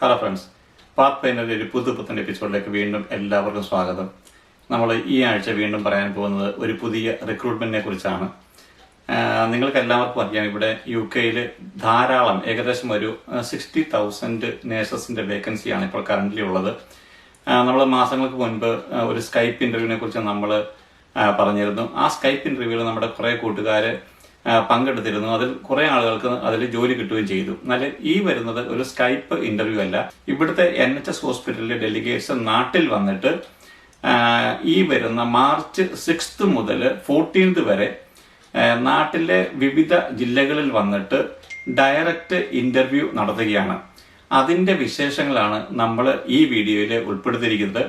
Hello friends path പെയിനറിന്റെ ഒരു പുതു പുത്തൻ എപ്പിസോഡിലേക്ക് വീണ്ടും എല്ലാവർക്കും സ്വാഗതം. നമ്മൾ ഈ ആഴ്ച വീണ്ടും പറയാൻ പോകുന്നത് ഒരു പുതിയ റിക്രൂട്ട്മെന്റിനെ കുറിച്ചാണ്. നിങ്ങൾക്ക് എല്ലാവർക്കും അറിയാം ഇവിടെ യു കെയിൽ ധാരാളം ഏകദേശം ഒരു സിക്സ്റ്റി തൗസൻഡ് നേഴ്സസിന്റെ വേക്കൻസിയാണ് ഇപ്പോൾ കറന്റ്ലി ഉള്ളത്. നമ്മൾ മാസങ്ങൾക്ക് മുൻപ് ഒരു സ്കൈപ്പ് ഇന്റർവ്യൂവിനെ കുറിച്ച് നമ്മൾ പറഞ്ഞിരുന്നു. ആ സ്കൈപ്പ് ഇന്റർവ്യൂവിൽ നമ്മുടെ കുറെ കൂട്ടുകാര് ആ, പങ്കെടുത്തിരുന്നു. അതിൽ കുറെ ആളുകൾക്ക് അതിൽ ജോലി കിട്ടുകയും ചെയ്തു. എന്നാൽ ഈ വരുന്നത് ഒരു സ്കൈപ്പ് ഇന്റർവ്യൂ അല്ല. ഇവിടുത്തെ എൻ എച്ച് എസ് ഹോസ്പിറ്റലിലെ ഡെലിഗേറ്റ്സ് നാട്ടിൽ വന്നിട്ട് ഈ വരുന്ന മാർച്ച് സിക്സ്ത് മുതൽ ഫോർട്ടീൻത് വരെ നാട്ടിലെ വിവിധ ജില്ലകളിൽ വന്നിട്ട് ഡയറക്റ്റ് ഇന്റർവ്യൂ നടത്തുകയാണ്. അതിന്റെ വിശേഷങ്ങളാണ് നമ്മൾ ഈ വീഡിയോയിൽ ഉൾപ്പെടുത്തിയിരിക്കുന്നത്.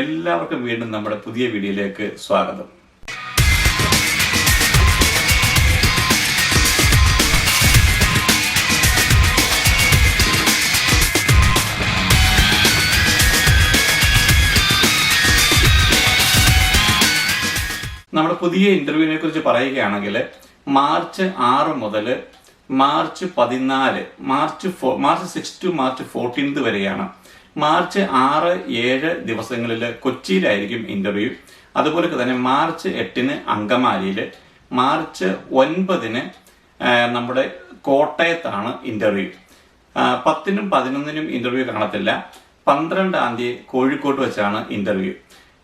എല്ലാവർക്കും വീണ്ടും നമ്മുടെ പുതിയ വീഡിയോയിലേക്ക് സ്വാഗതം. നമ്മുടെ പുതിയ ഇന്റർവ്യൂവിനെ കുറിച്ച് പറയുകയാണെങ്കിൽ മാർച്ച് ആറ് മുതൽ മാർച്ച് പതിനാല് March four March six to March fourteenth വരെയാണ്. മാർച്ച് ആറ് ഏഴ് ദിവസങ്ങളിൽ കൊച്ചിയിലായിരിക്കും ഇന്റർവ്യൂ അതുപോലെ തന്നെ മാർച്ച് എട്ടിന് അങ്കമാലിയിൽ മാർച്ച് ഒൻപതിന് നമ്മുടെ കോട്ടയത്താണ് ഇന്റർവ്യൂ പത്തിനും പതിനൊന്നിനും ഇന്റർവ്യൂ കാണത്തില്ല. പന്ത്രണ്ടാം തീയതി കോഴിക്കോട്ട് വെച്ചാണ് ഇന്റർവ്യൂ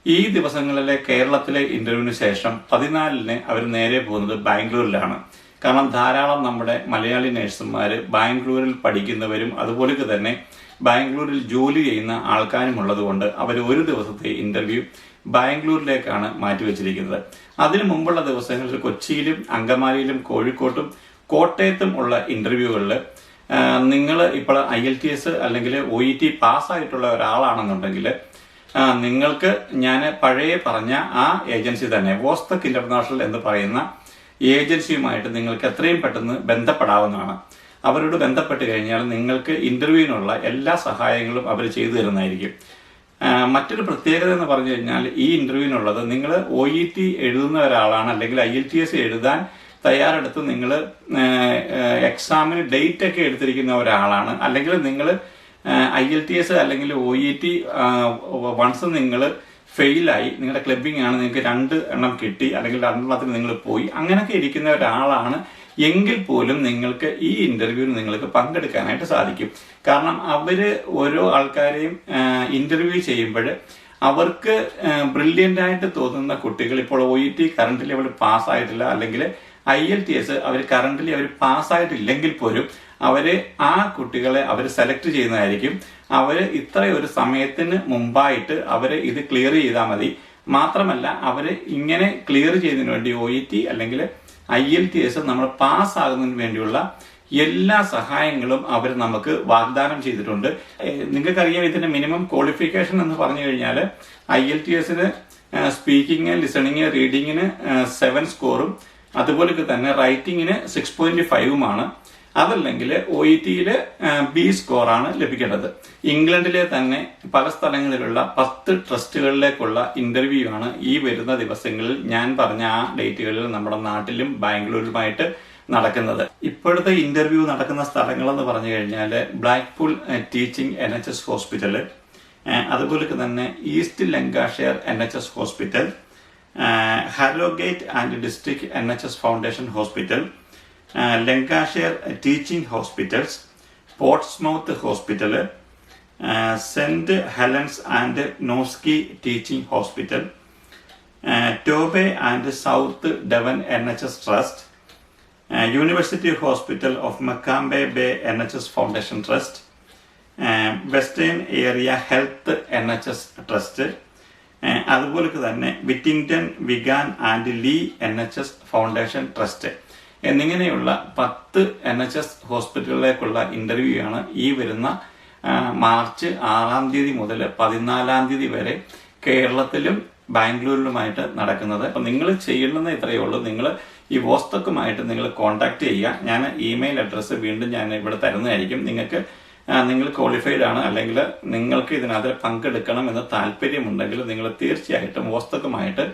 ഈ ദിവസങ്ങളിലെ കേരളത്തിലെ ഇന്റർവ്യൂവിന് ശേഷം പതിനാലിന് അവർ നേരെ പോകുന്നത് ബാംഗ്ലൂരിലാണ്. കാരണം ധാരാളം നമ്മുടെ മലയാളി നഴ്സുമാർ ബാംഗ്ലൂരിൽ പഠിക്കുന്നവരും അതുപോലെ തന്നെ ബാംഗ്ലൂരിൽ ജോലി ചെയ്യുന്ന ആൾക്കാരും ഉള്ളതുകൊണ്ട് അവർ ഒരു ദിവസത്തെ ഇന്റർവ്യൂ ബാംഗ്ലൂരിലേക്കാണ് മാറ്റിവെച്ചിരിക്കുന്നത് അതിനു മുമ്പുള്ള ദിവസങ്ങളിൽ കൊച്ചിയിലും അങ്കമാലിയിലും കോഴിക്കോട്ടും കോട്ടയത്തും ഉള്ള ഇന്റർവ്യൂകളിൽ നിങ്ങൾ ഇപ്പോൾ ഐ എൽ ടി എസ് അല്ലെങ്കിൽ ഒ ഇ ടി പാസ്സായിട്ടുള്ള ഒരാളാണെന്നുണ്ടെങ്കിൽ നിങ്ങൾക്ക് ഞാൻ പഴയ പറഞ്ഞ ആ ഏജൻസി തന്നെ വോസ്തക് ഇന്റർനാഷണൽ എന്ന് പറയുന്ന ഏജൻസിയുമായിട്ട് നിങ്ങൾക്ക് എത്രയും പെട്ടെന്ന് ബന്ധപ്പെടാവുന്നതാണ്. അവരോട് ബന്ധപ്പെട്ട് കഴിഞ്ഞാൽ നിങ്ങൾക്ക് ഇന്റർവ്യൂവിനുള്ള എല്ലാ സഹായങ്ങളും അവർ ചെയ്തു തരുന്നതായിരിക്കും. മറ്റൊരു പ്രത്യേകത എന്ന് പറഞ്ഞു കഴിഞ്ഞാൽ ഈ ഇന്റർവ്യൂവിനുള്ളത് നിങ്ങൾ ഒ ഇ ടി എഴുതുന്ന ഒരാളാണ് അല്ലെങ്കിൽ ഐ എൽ ടി എസ് എഴുതാൻ തയ്യാറെടുത്ത് നിങ്ങൾ എക്സാമിന് ഡേറ്റ് ഒക്കെ എടുത്തിരിക്കുന്ന ഒരാളാണ് അല്ലെങ്കിൽ നിങ്ങൾ ഐ എൽ ടി എസ് അല്ലെങ്കിൽ ഒ ഇ ടി വൺസ് നിങ്ങൾ ഫെയിലായി നിങ്ങളുടെ ക്ലബിംഗ് ആണ് നിങ്ങൾക്ക് രണ്ട് എണ്ണം കിട്ടി അല്ലെങ്കിൽ രണ്ടെണ്ണത്തിന് നിങ്ങൾ പോയി അങ്ങനെയൊക്കെ ഇരിക്കുന്ന ഒരാളാണ് എങ്കിൽ പോലും നിങ്ങൾക്ക് ഈ ഇന്റർവ്യൂവിൽ നിങ്ങൾക്ക് പങ്കെടുക്കാനായിട്ട് സാധിക്കും. കാരണം അവർ ഓരോ ആൾക്കാരെയും ഇന്റർവ്യൂ ചെയ്യുമ്പോൾ അവർക്ക് ബ്രില്യന്റ് ആയിട്ട് തോന്നുന്ന കുട്ടികൾ ഇപ്പോൾ O E T current level പാസ്സായിട്ടില്ല അല്ലെങ്കിൽ ഐ എൽ ടി എസ് അവർ കറണ്ട്ലി അവർ പാസ്സായിട്ടില്ലെങ്കിൽ പോലും അവർ ആ കുട്ടികളെ അവർ സെലക്ട് ചെയ്യുന്നതായിരിക്കും. അവർ ഇത്ര ഒരു സമയത്തിന് മുമ്പായിട്ട് അവർ ഇത് ക്ലിയർ ചെയ്താൽ മതി. മാത്രമല്ല അവർ ഇങ്ങനെ ക്ലിയർ ചെയ്യുന്നതിന് വേണ്ടി ഒ ഇ ടി അല്ലെങ്കിൽ ഐ എൽ ടി എസ് നമ്മൾ പാസ്സാകുന്നതിന് വേണ്ടിയുള്ള എല്ലാ സഹായങ്ങളും അവർ നമുക്ക് വാഗ്ദാനം ചെയ്തിട്ടുണ്ട്. നിങ്ങൾക്കറിയാം ഇതിന്റെ മിനിമം ക്വാളിഫിക്കേഷൻ എന്ന് പറഞ്ഞു കഴിഞ്ഞാൽ ഐ എൽ ടി എസിന് സ്പീക്കിംഗ് ലിസണിങ് റീഡിങ്ങിന് സെവൻ സ്കോറും അതുപോലെ തന്നെ റൈറ്റിങ്ങിന് സിക്സ് പോയിന്റ് ഫൈവുമാണ് അതല്ലെങ്കിൽ ഒ ഇ ടിയിൽ ബി സ്കോറാണ് ലഭിക്കേണ്ടത്. ഇംഗ്ലണ്ടിലെ തന്നെ പല സ്ഥലങ്ങളിലുള്ള പത്ത് ട്രസ്റ്റുകളിലേക്കുള്ള ഇന്റർവ്യൂ ആണ് ഈ വരുന്ന ദിവസങ്ങളിൽ ഞാൻ പറഞ്ഞ ആ ഡേറ്റുകളിൽ നമ്മുടെ നാട്ടിലും ബാംഗ്ലൂരിലുമായിട്ട് നടക്കുന്നത്. ഇപ്പോഴത്തെ ഇന്റർവ്യൂ നടക്കുന്ന സ്ഥലങ്ങൾ എന്ന് പറഞ്ഞു കഴിഞ്ഞാൽ Blackpool teaching N H S hospital അതുപോലെ തന്നെ East Lancashire N H S hospital uh, Harrogate and District NHS Foundation Hospital, uh, Lancashire Teaching Hospitals, Portsmouth Hospital, uh, St. Helens and Noski Teaching Hospital, uh, Tobe and South Devon NHS Trust, uh, University Hospital of Macambe Bay NHS Foundation Trust, uh, Western Area Health NHS Trust, അതുപോലെ തന്നെ Whittington Wigan and Leigh N H S foundation trust എന്നിങ്ങനെയുള്ള പത്ത് N H S ഹോസ്പിറ്റലുകളിലേക്കുള്ള interview ആണ് ഈ വരുന്ന March ആറാം തീയതി മുതൽ പതിനാലാം തീയതി വരെ കേരളത്തിലും ബാംഗ്ലൂരിലുമായിട്ട് നടക്കുന്നത്. അപ്പൊ നിങ്ങൾ ചെയ്യേണ്ടുന്ന ഇത്രയേ ഉള്ളൂ. നിങ്ങൾ ഈ വോസ്തക്കുമായിട്ട് നിങ്ങൾ കോൺടാക്ട് ചെയ്യുക. ഞാൻ ഇമെയിൽ അഡ്രസ്സ് വീണ്ടും ഞാൻ ഇവിടെ തരുന്നതായിരിക്കും. നിങ്ങൾക്ക് നിങ്ങൾ ക്വാളിഫൈഡ് ആണ്. അല്ലെങ്കിൽ നിങ്ങൾക്ക് ഇതിനകത്ത് പങ്കെടുക്കണം എന്ന് താല്പര്യമുണ്ടെങ്കിൽ നിങ്ങൾ തീർച്ചയായിട്ടും വസ്തുക്കുമായിട്ട്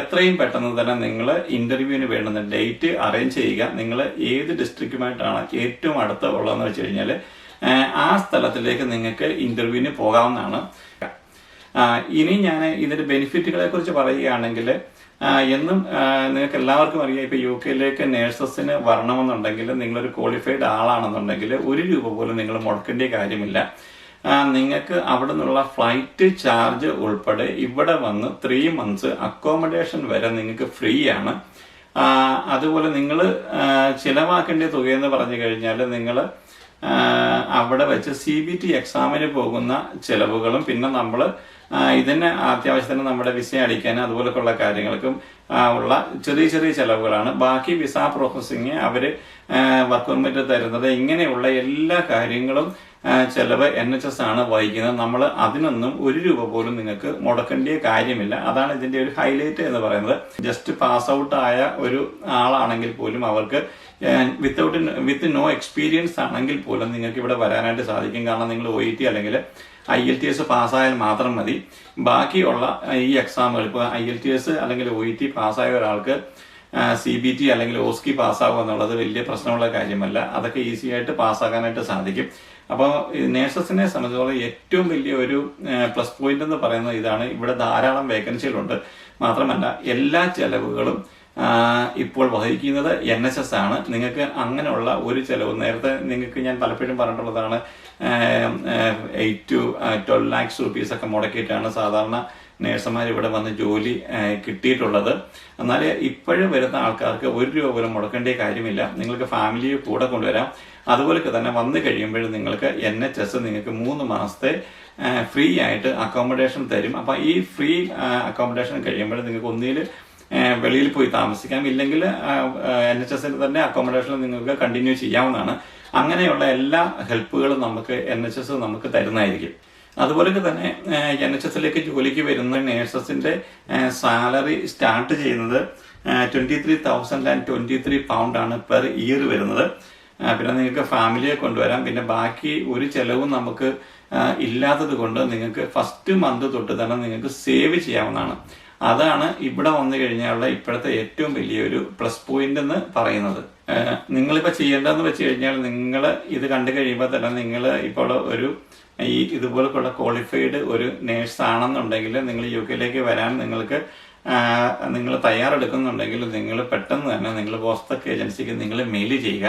എത്രയും പെട്ടെന്ന് തന്നെ നിങ്ങൾ ഇന്റർവ്യൂവിന് വേണ്ടുന്ന ഡേറ്റ് അറേഞ്ച് ചെയ്യുക. നിങ്ങൾ ഏത് ഡിസ്ട്രിക്റ്റുമായിട്ടാണ് ഏറ്റവും അടുത്ത് ഉള്ളതെന്ന് വെച്ച് കഴിഞ്ഞാൽ ആ സ്ഥലത്തിലേക്ക് നിങ്ങൾക്ക് ഇന്റർവ്യൂവിന് പോകാവുന്നതാണ്. ഇനി ഞാൻ ഇതിന്റെ ബെനിഫിറ്റുകളെ കുറിച്ച് പറയുകയാണെങ്കിൽ എന്നും നിങ്ങൾക്ക് എല്ലാവർക്കും അറിയാം ഇപ്പൊ യു കെയിലേക്ക് നേഴ്സസിന് വരണമെന്നുണ്ടെങ്കിൽ നിങ്ങളൊരു ക്വാളിഫൈഡ് ആളാണെന്നുണ്ടെങ്കിൽ ഒരു രൂപ പോലും നിങ്ങൾ മുടക്കേണ്ട കാര്യമില്ല. നിങ്ങൾക്ക് അവിടെ നിന്നുള്ള ഫ്ലൈറ്റ് ചാർജ് ഉൾപ്പെടെ ഇവിടെ വന്ന് ത്രീ മന്ത്സ് അക്കോമഡേഷൻ വരെ നിങ്ങൾക്ക് ഫ്രീ ആണ് അതുപോലെ നിങ്ങൾ ചിലവാക്കേണ്ട തുകയെന്ന് പറഞ്ഞു കഴിഞ്ഞാൽ നിങ്ങൾ അവിടെ വെച്ച് സി ബി ടി എക്സാമിന് പോകുന്ന ചിലവുകളും പിന്നെ നമ്മൾ ഇതിന് അത്യാവശ്യത്തിന് നമ്മുടെ വിസ അടിക്കാൻ അതുപോലൊക്കെയുള്ള കാര്യങ്ങൾക്കും ഉള്ള ചെറിയ ചെറിയ ചിലവുകളാണ്. ബാക്കി വിസ പ്രോസസ്സിങ് അവർ വർക്ക് പെർമിറ്റ് തരുന്നത് ഇങ്ങനെയുള്ള എല്ലാ കാര്യങ്ങളും ചെലവ് എൻ എച്ച് എസ് ആണ് വഹിക്കുന്നത്. നമ്മൾ അതിനൊന്നും ഒരു രൂപ പോലും നിങ്ങൾക്ക് മുടക്കേണ്ട കാര്യമില്ല. അതാണ് ഇതിന്റെ ഒരു ഹൈലൈറ്റ് എന്ന് പറയുന്നത്. ജസ്റ്റ് പാസ് ഔട്ട് ആയ ഒരു ആളാണെങ്കിൽ പോലും അവർക്ക് വിത്തൗട്ട് വിത്ത് നോ എക്സ്പീരിയൻസ് ആണെങ്കിൽ പോലും നിങ്ങൾക്ക് ഇവിടെ വരാനായിട്ട് സാധിക്കും. കാരണം നിങ്ങൾ ഒ അല്ലെങ്കിൽ ഐ എൽ ടി എസ് പാസ്സായാൽ മാത്രം മതി. ബാക്കിയുള്ള ഈ എക്സാമുകൾ ഇപ്പോൾ ഐ എൽ ടി എസ് അല്ലെങ്കിൽ ഒ ഇ ടി പാസ്സായ ഒരാൾക്ക് സി ബി ടി അല്ലെങ്കിൽ ഓസ്കി പാസ്സാകുക എന്നുള്ളത് വലിയ പ്രശ്നമുള്ള കാര്യമല്ല. അതൊക്കെ ഈസി ആയിട്ട് പാസ്സാകാനായിട്ട് സാധിക്കും. അപ്പോൾ നേഴ്സസിനെ സംബന്ധിച്ചോളം ഏറ്റവും വലിയ ഒരു പ്ലസ് പോയിന്റ് എന്ന് പറയുന്നത് ഇതാണ്. ഇവിടെ ധാരാളം വേക്കൻസികളുണ്ട്. മാത്രമല്ല എല്ലാ ചെലവുകളും ഇപ്പോൾ വഹിക്കുന്നത് എൻ എസ് എസ് ആണ്. നിങ്ങൾക്ക് അങ്ങനെയുള്ള ഒരു ചെലവ് നേരത്തെ നിങ്ങൾക്ക് ഞാൻ പലപ്പോഴും പറഞ്ഞിട്ടുള്ളതാണ് eight to twelve lakhs rupees ഒക്കെ മുടക്കിയിട്ടാണ് സാധാരണ നേഴ്സുമാർ ഇവിടെ വന്ന് ജോലി കിട്ടിയിട്ടുള്ളത്. എന്നാൽ ഇപ്പോഴും വരുന്ന ആൾക്കാർക്ക് ഒരു രൂപ പോലും മുടക്കേണ്ട കാര്യമില്ല. നിങ്ങൾക്ക് ഫാമിലിയെ കൂടെ കൊണ്ടുവരാം. അതുപോലൊക്കെ തന്നെ വന്നു കഴിയുമ്പോൾ നിങ്ങൾക്ക് എൻ എച്ച് എസ് നിങ്ങൾക്ക് മൂന്ന് മാസത്തെ ഫ്രീ ആയിട്ട് അക്കോമഡേഷൻ തരും. അപ്പം ഈ ഫ്രീ അക്കോമഡേഷൻ കഴിയുമ്പോൾ നിങ്ങൾക്ക് ഒന്നിൽ വെളിയിൽ പോയി താമസിക്കാം. ഇല്ലെങ്കിൽ എൻ എച്ച് എസിൽ തന്നെ അക്കോമഡേഷൻ നിങ്ങൾക്ക് കണ്ടിന്യൂ ചെയ്യാവുന്നതാണ്. അങ്ങനെയുള്ള എല്ലാ ഹെൽപ്പുകളും നമുക്ക് എൻ എച്ച് എസ് നമുക്ക് തരുന്നതായിരിക്കും. അതുപോലൊക്കെ തന്നെ എൻ എച്ച് എസിലേക്ക് ജോലിക്ക് വരുന്ന നേഴ്സസിന്റെ സാലറി സ്റ്റാർട്ട് ചെയ്യുന്നത് twenty three thousand and twenty three pound ആണ് പെർ ഇയർ വരുന്നത്. പിന്നെ നിങ്ങൾക്ക് ഫാമിലിയെ കൊണ്ടുവരാം. പിന്നെ ബാക്കി ഒരു ചെലവും നമുക്ക് ഇല്ലാത്തത് കൊണ്ട് നിങ്ങൾക്ക് ഫസ്റ്റ് മന്ത് തൊട്ട് തന്നെ നിങ്ങൾക്ക് സേവ് ചെയ്യാവുന്നതാണ്. അതാണ് ഇവിടെ വന്നു കഴിഞ്ഞാലുള്ള ഇപ്പോഴത്തെ ഏറ്റവും വലിയൊരു പ്ലസ് പോയിന്റ് എന്ന് പറയുന്നത്. നിങ്ങളിപ്പോൾ നിങ്ങളിപ്പോ ചെയ്യേണ്ടതെന്ന് വെച്ച് കഴിഞ്ഞാൽ നിങ്ങൾ ഇത് കണ്ടു കഴിയുമ്പോൾ തന്നെ നിങ്ങൾ ഇപ്പോൾ ഒരു ഈ ഇതുപോലൊക്കെയുള്ള ക്വാളിഫൈഡ് ഒരു നേഴ്സ് ആണെന്നുണ്ടെങ്കിൽ നിങ്ങൾ യു കെയിലേക്ക് വരാൻ നിങ്ങൾക്ക് നിങ്ങൾ തയ്യാറെടുക്കുന്നുണ്ടെങ്കിൽ നിങ്ങൾ പെട്ടെന്ന് തന്നെ നിങ്ങൾ ബോസ്തക് ഏജൻസിക്ക് നിങ്ങൾ മെയിൽ ചെയ്യുക.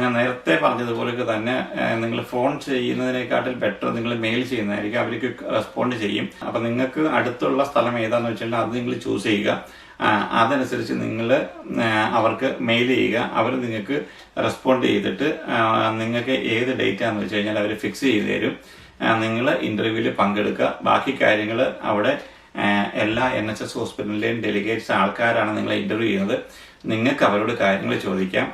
ഞാൻ നേരത്തെ പറഞ്ഞതുപോലെയൊക്കെ തന്നെ നിങ്ങൾ ഫോൺ ചെയ്യുന്നതിനേക്കാട്ടിൽ ബെറ്റർ നിങ്ങൾ മെയിൽ ചെയ്യുന്നതായിരിക്കും. അവർക്ക് റെസ്പോണ്ട് ചെയ്യും. അപ്പം നിങ്ങൾക്ക് അടുത്തുള്ള സ്ഥലം ഏതാണെന്ന് വെച്ചാൽ അത് നിങ്ങൾ ചൂസ് ചെയ്യുക. അതനുസരിച്ച് നിങ്ങൾ അവർക്ക് മെയിൽ ചെയ്യുക. അവർ നിങ്ങൾക്ക് റെസ്പോണ്ട് ചെയ്തിട്ട് നിങ്ങൾക്ക് ഏത് ഡേറ്റ് ആണെന്ന് വെച്ച് കഴിഞ്ഞാൽ അവർ ഫിക്സ് ചെയ്ത് തരും. നിങ്ങൾ ഇന്റർവ്യൂവിൽ പങ്കെടുക്കുക. ബാക്കി കാര്യങ്ങൾ അവിടെ എല്ലാ എൻ എച്ച് എസ് ഹോസ്പിറ്റലിലെയും ഡെലിഗേറ്റ്സ് ആൾക്കാരാണ് നിങ്ങളെ ഇന്റർവ്യൂ ചെയ്യുന്നത്. നിങ്ങൾക്ക് അവരോട് കാര്യങ്ങൾ ചോദിക്കാം.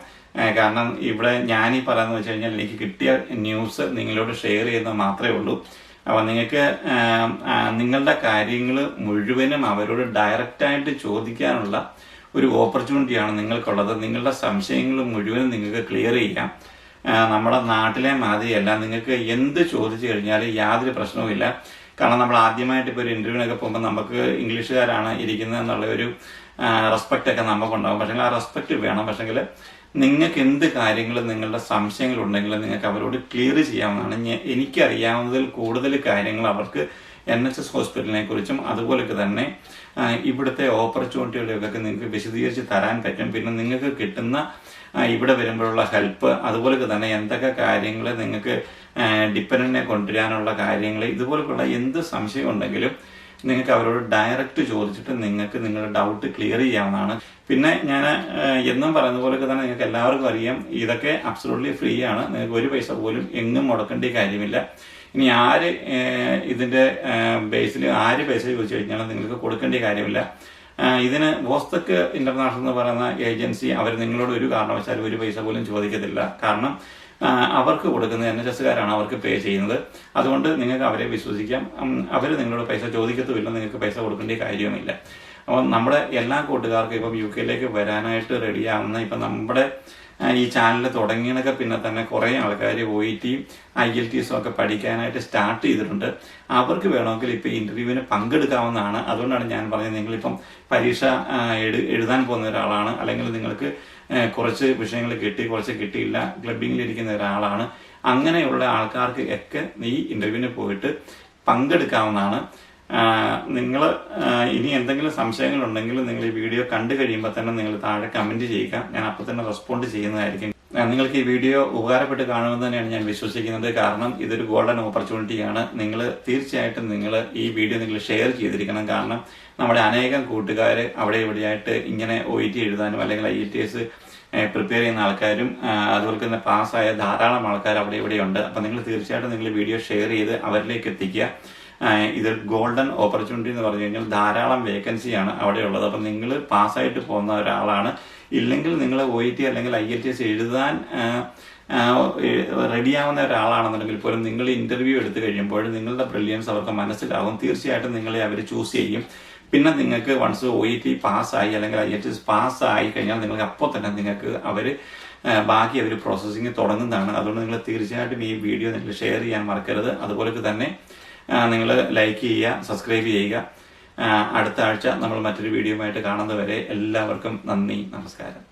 കാരണം ഇവിടെ ഞാൻ ഈ പറയുന്നത് വെച്ച് കഴിഞ്ഞാൽ എനിക്ക് കിട്ടിയ ന്യൂസ് നിങ്ങളോട് ഷെയർ ചെയ്യുന്നത് മാത്രമേ ഉള്ളൂ. അപ്പോൾ നിങ്ങൾക്ക് നിങ്ങളുടെ കാര്യങ്ങൾ മുഴുവനും അവരോട് ഡയറക്റ്റായിട്ട് ചോദിക്കാനുള്ള ഒരു ഓപ്പർച്യൂണിറ്റിയാണ് നിങ്ങൾക്കുള്ളത്. നിങ്ങളുടെ സംശയങ്ങൾ മുഴുവനും നിങ്ങൾക്ക് ക്ലിയർ ചെയ്യാം. നമ്മുടെ നാട്ടിലെ മാതിരിയല്ല. നിങ്ങൾക്ക് എന്ത് ചോദിച്ചു കഴിഞ്ഞാൽ യാതൊരു പ്രശ്നവുമില്ല കാരണം നമ്മൾ ആദ്യമായിട്ട് ഇപ്പോൾ ഒരു ഇന്റർവ്യൂവിനൊക്കെ പോകുമ്പോൾ നമുക്ക് ഇംഗ്ലീഷുകാരാണ് ഇരിക്കുന്നത് എന്നുള്ള ഒരു റെസ്പെക്റ്റ് ഒക്കെ നമുക്കുണ്ടാകും പക്ഷേ ആ റെസ്പെക്റ്റ് വേണം. പക്ഷെങ്കിൽ നിങ്ങൾക്ക് എന്ത് കാര്യങ്ങൾ നിങ്ങളുടെ സംശയങ്ങൾ ഉണ്ടെങ്കിൽ നിങ്ങൾക്ക് അവരോട് ക്ലിയർ ചെയ്യാവുന്നതാണ്. എനിക്കറിയാവുന്നതിൽ കൂടുതൽ കാര്യങ്ങൾ അവർക്ക് എൻ എച്ച് എസ് ഹോസ്പിറ്റലിനെ കുറിച്ചും അതുപോലൊക്കെ തന്നെ ഇവിടുത്തെ ഓപ്പർച്യൂണിറ്റികളെയൊക്കെ നിങ്ങൾക്ക് വിശദീകരിച്ച് തരാൻ പറ്റും. പിന്നെ നിങ്ങൾക്ക് കിട്ടുന്ന ഇവിടെ വരുമ്പോഴുള്ള ഹെൽപ്പ് അതുപോലൊക്കെ തന്നെ എന്തൊക്കെ കാര്യങ്ങൾ നിങ്ങൾക്ക് ഡിപ്പെൻഡനെ കൊണ്ടുവരാനുള്ള കാര്യങ്ങൾ ഇതുപോലൊക്കെയുള്ള എന്ത് സംശയം ഉണ്ടെങ്കിലും നിങ്ങൾക്ക് അവരോട് ഡയറക്റ്റ് ചോദിച്ചിട്ട് നിങ്ങൾക്ക് നിങ്ങളുടെ ഡൗട്ട് ക്ലിയർ ചെയ്യാവുന്നതാണ്. പിന്നെ ഞാൻ എന്നും പറയുന്ന പോലെയൊക്കെ തന്നെ നിങ്ങൾക്ക് എല്ലാവർക്കും അറിയാം ഇതൊക്കെ അബ്സലൂട്ട്ലി ഫ്രീ ആണ്. നിങ്ങൾക്ക് ഒരു പൈസ പോലും എങ്ങും മുടക്കേണ്ട കാര്യമില്ല. ഇനി ആര് ഇതിന്റെ ബേസിൽ ആര് പൈസ ചോദിച്ചു കഴിഞ്ഞാലും നിങ്ങൾക്ക് കൊടുക്കേണ്ട കാര്യമില്ല. ഇതിന് വോസ്തക്ക് ഇന്റർനാഷണൽ എന്ന് പറയുന്ന ഏജൻസി അവർ നിങ്ങളോട് ഒരു കാരണവശാലും ഒരു പൈസ പോലും ചോദിക്കത്തില്ല. കാരണം അവർക്ക് കൊടുക്കുന്നത് എൻ എച്ച് എസ്സുകാരാണ് അവർക്ക് പേ ചെയ്യുന്നത്. അതുകൊണ്ട് നിങ്ങൾക്ക് അവരെ വിശ്വസിക്കാം. അവർ നിങ്ങളോട് പൈസ ചോദിക്കത്തുമില്ല നിങ്ങൾക്ക് പൈസ കൊടുക്കേണ്ട കാര്യവുമില്ല. അപ്പം നമ്മുടെ എല്ലാ കൂട്ടുകാർക്കും ഇപ്പം യു കെയിലേക്ക് വരാനായിട്ട് റെഡിയാവുന്ന ഇപ്പം നമ്മുടെ ഈ ചാനൽ തുടങ്ങിയതൊക്കെ പിന്നെ തന്നെ കുറേ ആൾക്കാർ ഒ ഇ ടിയും ഐ എൽ ടി എസും ഒക്കെ പഠിക്കാനായിട്ട് സ്റ്റാർട്ട് ചെയ്തിട്ടുണ്ട്. അവർക്ക് വേണമെങ്കിൽ ഇപ്പോൾ ഇന്റർവ്യൂവിന് പങ്കെടുക്കാവുന്നതാണ്. അതുകൊണ്ടാണ് ഞാൻ പറഞ്ഞത് നിങ്ങളിപ്പം പരീക്ഷ എഴു- എഴുതാൻ പോകുന്ന ഒരാളാണ്. അല്ലെങ്കിൽ നിങ്ങൾക്ക് കുറച്ച് വിഷയങ്ങൾ കിട്ടി കുറച്ച് കിട്ടിയില്ല. ക്ലബിങ്ങിൽ ഇരിക്കുന്ന ഒരാളാണ്. അങ്ങനെയുള്ള ആൾക്കാർക്ക് ഒക്കെ ഈ ഇന്റർവ്യൂവിന് പോയിട്ട് പങ്കെടുക്കാവുന്നതാണ്. നിങ്ങൾ ഇനി എന്തെങ്കിലും സംശയങ്ങളുണ്ടെങ്കിൽ നിങ്ങൾ ഈ വീഡിയോ കണ്ടു കഴിയുമ്പോൾ തന്നെ നിങ്ങൾ താഴെ കമന്റ് ചെയ്യുക. ഞാൻ അപ്പോൾ തന്നെ റെസ്പോണ്ട് ചെയ്യുന്നതായിരിക്കും. നിങ്ങൾക്ക് ഈ വീഡിയോ ഉപകാരപ്പെട്ട് കാണുമെന്ന് തന്നെയാണ് ഞാൻ വിശ്വസിക്കുന്നത്. കാരണം ഇതൊരു ഗോൾഡൻ ഓപ്പർച്യൂണിറ്റിയാണ് നിങ്ങൾ തീർച്ചയായിട്ടും നിങ്ങൾ ഈ വീഡിയോ നിങ്ങൾ ഷെയർ ചെയ്തിരിക്കണം. കാരണം നമ്മുടെ അനേകം കൂട്ടുകാർ അവിടെ ഇവിടെയായിട്ട് ഇങ്ങനെ ഒ ഇ ടി എഴുതാനും അല്ലെങ്കിൽ ഐ ടി എസ് പ്രിപ്പയർ ചെയ്യുന്ന ആൾക്കാരും അതുപോലെ തന്നെ പാസ്സായ ധാരാളം ആൾക്കാർ അവിടെ ഇവിടെയുണ്ട്. അപ്പം നിങ്ങൾ തീർച്ചയായിട്ടും നിങ്ങൾ വീഡിയോ ഷെയർ ചെയ്ത് അവരിലേക്ക് എത്തിക്കുക. ഇത് ഗോൾഡൻ ഓപ്പർച്യൂണിറ്റി എന്ന് പറഞ്ഞു കഴിഞ്ഞാൽ ധാരാളം വേക്കൻസിയാണ് അവിടെ ഉള്ളത് അപ്പം നിങ്ങൾ പാസ്സായിട്ട് പോകുന്ന ഒരാളാണ്. ഇല്ലെങ്കിൽ നിങ്ങൾ ഒ ഇ ടി അല്ലെങ്കിൽ ഐ എൽ ടി എസ് എഴുതാൻ റെഡിയാവുന്ന ഒരാളാണെന്നുണ്ടെങ്കിൽ പോലും നിങ്ങൾ ഇന്റർവ്യൂ എടുത്തു കഴിയുമ്പോൾ നിങ്ങളുടെ ബ്രില്യൻസ് അവർക്ക് മനസ്സിലാവും. തീർച്ചയായിട്ടും നിങ്ങളെ അവർ ചൂസ് ചെയ്യും. പിന്നെ നിങ്ങൾക്ക് വൺസ് ഒ ഇ ടി പാസ്സായി അല്ലെങ്കിൽ ഐ ടി എസ് പാസ്സായി കഴിഞ്ഞാൽ നിങ്ങൾക്ക് അപ്പോൾ തന്നെ നിങ്ങൾക്ക് അവർ ബാക്കി അവർ പ്രോസസ്സിങ് തുടങ്ങുന്നതാണ്. അതുകൊണ്ട് നിങ്ങൾ തീർച്ചയായിട്ടും ഈ വീഡിയോ നിങ്ങൾ ഷെയർ ചെയ്യാൻ മറക്കരുത്. അതുപോലെ തന്നെ നിങ്ങൾ ലൈക്ക് ചെയ്യുക സബ്സ്ക്രൈബ് ചെയ്യുക. അടുത്ത ആഴ്ച നമ്മൾ മറ്റൊരു വീഡിയോയുമായിട്ട് കാണുന്നവരെ എല്ലാവർക്കും നന്ദി നമസ്കാരം.